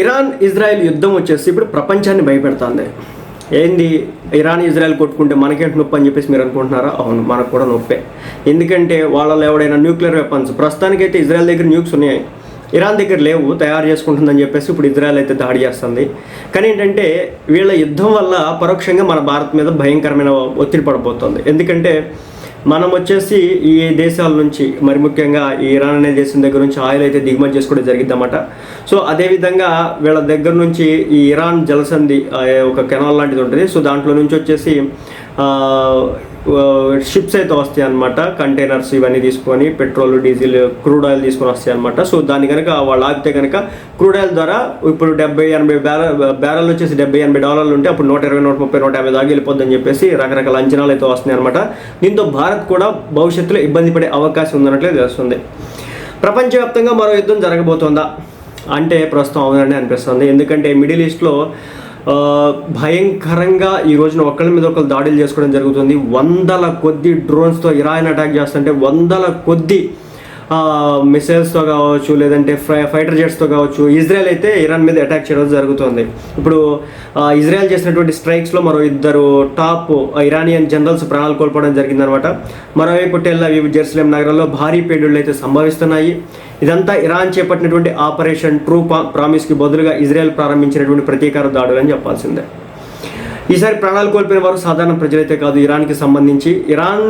Iran Israel యుద్ధం వచ్చేసి ఇప్పుడు ప్రపంచాన్ని భయపెడుతుంది. ఏంది? ఇరాన్ ఇజ్రాయెల్ కొట్టుకుంటే మనకేంటి నొప్పి అని చెప్పేసి మీరు అనుకుంటున్నారా? అవును మనకు కూడా నొప్పే. ఎందుకంటే వాళ్ళలో ఎవడైనా న్యూక్లియర్ వెపన్స్ ప్రస్తుతానికైతే ఇజ్రాయెల్ దగ్గర న్యూక్స్ ఉన్నాయి. ఇరాన్ దగ్గర లేవు తయారు చేసుకుంటుందని చెప్పేసి ఇప్పుడు ఇజ్రాయెల్ అయితే దాడి చేస్తుంది. కానీ ఏంటంటే వీళ్ళ యుద్ధం వల్ల పరోక్షంగా మన భారత్ మీద భయంకరమైన ఒత్తిడి పడబోతుంది ఎందుకంటే మనం వచ్చేసి ఈ దేశాల నుంచి మరి ముఖ్యంగా ఈ ఇరాన్ అనే దేశం దగ్గర నుంచి ఆయిల్ అయితే దిగుమతి చేసుకోవడం జరిగిద్దన్నమాట. సో అదేవిధంగా వీళ్ళ దగ్గర నుంచి ఈ ఇరాన్ జలసంధి ఒక కెనాల్ లాంటిది ఉంటుంది. సో దాంట్లో నుంచి వచ్చేసి షిప్స్ అయితే వస్తాయి అనమాట కంటైనర్స్ ఇవన్నీ తీసుకొని పెట్రోల్ డీజిల్ క్రూడ్ ఆయిల్ తీసుకొని వస్తాయి అనమాట సో దాన్ని కనుక వాళ్ళు ఆపితే కనుక క్రూడ్ ఆయిల్ ద్వారా ఇప్పుడు డెబ్బై ఎనభై బ్యారల్ బ్యారల్ వచ్చేసి డెబ్బై ఎనభై డాలర్లు ఉంటే అప్పుడు నూట ఇరవై నూట ముప్పై నూట యాభై దాకా వెళ్ళిపోద్దని చెప్పేసి రకరకాల అంచనాలు అయితే వస్తున్నాయి అనమాట దీంతో భారత్ కూడా భవిష్యత్తులో ఇబ్బంది పడే అవకాశం ఉందన్నట్లే తెలుస్తుంది. ప్రపంచవ్యాప్తంగా మరో యుద్ధం జరగబోతోందా? అంటే ప్రస్తుతం అవునండి అనిపిస్తుంది. ఎందుకంటే మిడిల్ ఈస్ట్లో భయంకరంగా ఈ రోజున ఒకళ్ళ మీద ఒకళ్ళు దాడులు చేసుకోవడం జరుగుతుంది. వందల కొద్ది డ్రోన్స్తో ఇరాన్ అటాక్ చేస్తుంటే వందల కొద్ది మిసైల్స్తో కావచ్చు లేదంటే ఫ్రై ఫైటర్ జెట్స్తో కావచ్చు ఇజ్రాయెల్ అయితే ఇరాన్ మీద అటాక్ చేయడం జరుగుతుంది. ఇప్పుడు ఇజ్రాయెల్ చేసినటువంటి స్ట్రైక్స్లో మరో ఇద్దరు టాప్ ఇరానియన్ జనరల్స్ ప్రాణాలు కోల్పోవడం జరిగిందనమాట మరోవైపు టెల్ అవి జెరూసలేం నగరంలో భారీ పేలుళ్ళు అయితే సంభవిస్తున్నాయి. ఇదంతా ఇరాన్ చేపట్టినటువంటి ఆపరేషన్ ట్రూ ప్రామిస్కి బదులుగా ఇజ్రాయెల్ ప్రారంభించినటువంటి ప్రతీకార దాడులు అని చెప్పాల్సిందే. ఈసారి ప్రాణాలు కోల్పోయిన వారు సాధారణ ప్రజలైతే కాదు ఇరాన్కి సంబంధించి. ఇరాన్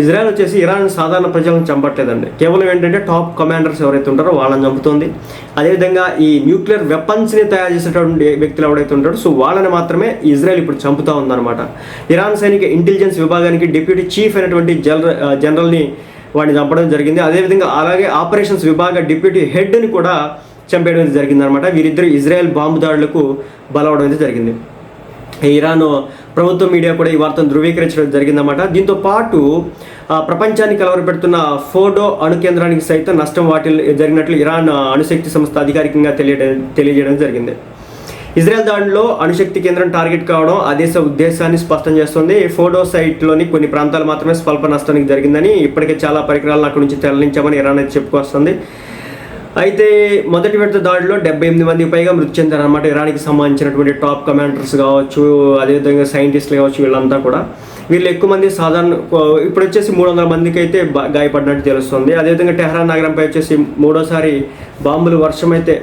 ఇజ్రాయెల్ వచ్చేసి ఇరాన్ సాధారణ ప్రజలను చంపట్లేదండి. కేవలం ఏంటంటే టాప్ కమాండర్స్ ఎవరైతే ఉంటారో వాళ్ళని చంపుతుంది. అదేవిధంగా ఈ న్యూక్లియర్ వెపన్స్ని తయారు చేసేటటువంటి వ్యక్తులు ఎవరైతే ఉంటారో సో వాళ్ళని మాత్రమే ఇజ్రాయెల్ ఇప్పుడు చంపుతా ఉందన్నమాట. ఇరాన్ సైనిక ఇంటెలిజెన్స్ విభాగానికి డిప్యూటీ చీఫ్ అయినటువంటి జనరల్ జనరల్ని వాడిని చంపడం జరిగింది. అదేవిధంగా అలాగే ఆపరేషన్స్ విభాగ డిప్యూటీ హెడ్ని కూడా చంపేయడం జరిగిందనమాట వీరిద్దరు ఇజ్రాయెల్ బాంబు దాడులకు బలవడం అయితే జరిగింది. ఇరాన్ ప్రభుత్వ మీడియా కూడా ఈ వార్తను ధృవీకరించడం జరిగిందన్నమాట. దీంతో పాటు ఆ, ప్రపంచాన్ని కలవరపెడుతున్న ఫోడో అణు కేంద్రానికి సైతం నష్టం వాటి జరిగినట్లు ఇరాన్ అణుశక్తి సంస్థ అధికారికంగా తెలియడం తెలియజేయడం జరిగింది. ఇజ్రాయెల్ దాడిలో అణుశక్తి కేంద్రం టార్గెట్ కావడం ఆ దేశ ఉద్దేశాన్ని స్పష్టం చేస్తుంది. ఫోడో సైట్లోని కొన్ని ప్రాంతాలు మాత్రమే స్వల్ప నష్టానికి జరిగిందని ఇప్పటికే చాలా పరికరాలను అక్కడి నుంచి తరలించామని ఇరాన్ అయితే చెప్పుకొస్తుంది. అయితే మొదటి విడత దాడిలో డెబ్బై ఎనిమిది మంది పైగా మృతి చెందారు అనమాట ఇరాన్కి సంబంధించినటువంటి టాప్ కమాండర్స్ కావచ్చు అదేవిధంగా సైంటిస్టులు కావచ్చు వీళ్ళంతా కూడా. వీళ్ళు ఎక్కువ మంది సాధారణ ఇప్పుడు వచ్చేసి మూడు వందల మందికి అయితే గాయపడినట్టు తెలుస్తుంది. అదేవిధంగా టెహరాన్ నగరంపై వచ్చేసి మూడోసారి బాంబులు వర్షం అయితే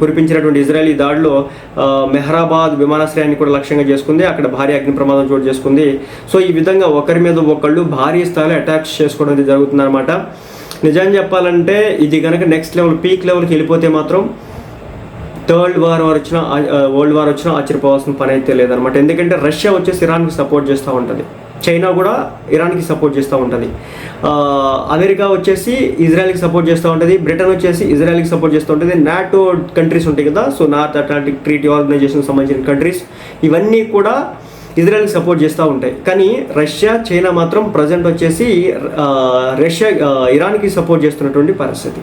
కురిపించినటువంటి ఇజ్రాయెల్ ఈ దాడిలో మెహరాబాద్ విమానాశ్రయాన్ని కూడా లక్ష్యంగా చేసుకుంది. అక్కడ భారీ అగ్ని ప్రమాదం చోటు చేసుకుంది. సో ఈ విధంగా ఒకరి మీద ఒకళ్ళు భారీ స్థాయిలో అటాక్స్ చేసుకోవడం జరుగుతుందన్నమాట. నిజం చెప్పాలంటే ఇది కనుక నెక్స్ట్ లెవెల్ పీక్ లెవెల్కి వెళ్ళిపోతే మాత్రం థర్డ్ వార్ వార్ వచ్చినా వరల్డ్ వార్ వచ్చినా ఆశ్చర్యపోవాల్సిన పని అయితే లేదనమాట ఎందుకంటే రష్యా వచ్చేసి ఇరాన్కి సపోర్ట్ చేస్తూ ఉంటుంది. చైనా కూడా ఇరాన్కి సపోర్ట్ చేస్తూ ఉంటుంది. అమెరికా వచ్చేసి ఇజ్రాయెల్కి సపోర్ట్ చేస్తూ ఉంటుంది. బ్రిటన్ వచ్చేసి ఇజ్రాయెల్కి సపోర్ట్ చేస్తూ ఉంటుంది. నాటో కంట్రీస్ ఉంటాయి కదా. So North Atlantic Treaty Organization సంబంధించిన కంట్రీస్ ఇవన్నీ కూడా ఇజ్రాయెల్కి సపోర్ట్ చేస్తూ ఉంటాయి. కానీ రష్యా చైనా మాత్రం ప్రజెంట్ వచ్చేసి రష్యా ఇరాన్కి సపోర్ట్ చేస్తున్నటువంటి పరిస్థితి.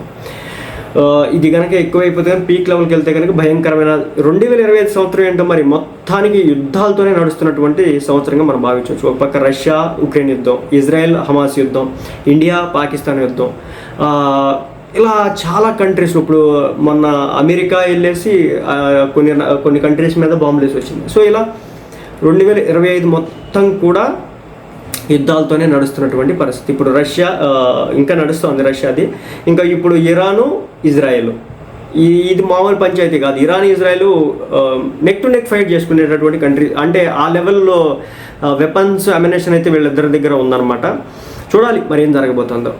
ఇది కనుక ఎక్కువైపోతే కనుక పీక్ లెవెల్కి వెళ్తే కనుక భయంకరమైన రెండు వేల ఇరవై ఐదు సంవత్సరం ఏంటో మరి మొత్తానికి యుద్ధాలతోనే నడుస్తున్నటువంటి సంవత్సరంగా మనం భావించవచ్చు. ఒక పక్క రష్యా ఉక్రెయిన్ యుద్ధం ఇజ్రాయెల్ హమాస్ యుద్ధం ఇండియా పాకిస్తాన్ యుద్ధం. ఇలా చాలా కంట్రీస్ ఇప్పుడు మొన్న అమెరికా వెళ్ళేసి కొన్ని కొన్ని కంట్రీస్ మీద బాంబులు వేసి వచ్చింది. సో ఇలా రెండు వేల ఇరవై ఐదు మొత్తం కూడా యుద్ధాలతోనే నడుస్తున్నటువంటి పరిస్థితి. ఇప్పుడు రష్యా ఇంకా నడుస్తుంది రష్యాది. ఇంకా ఇప్పుడు ఇరాను ఇజ్రాయెల్. ఈ ఇది మామూలు పంచాయతీ కాదు. Iran Israel neck to neck fight చేసుకునేటటువంటి కంట్రీ అంటే ఆ లెవెల్లో వెపన్స్ అమినేషన్ అయితే వీళ్ళిద్దరి దగ్గర ఉందన్నమాట. చూడాలి మరి ఏం జరగబోతుందో.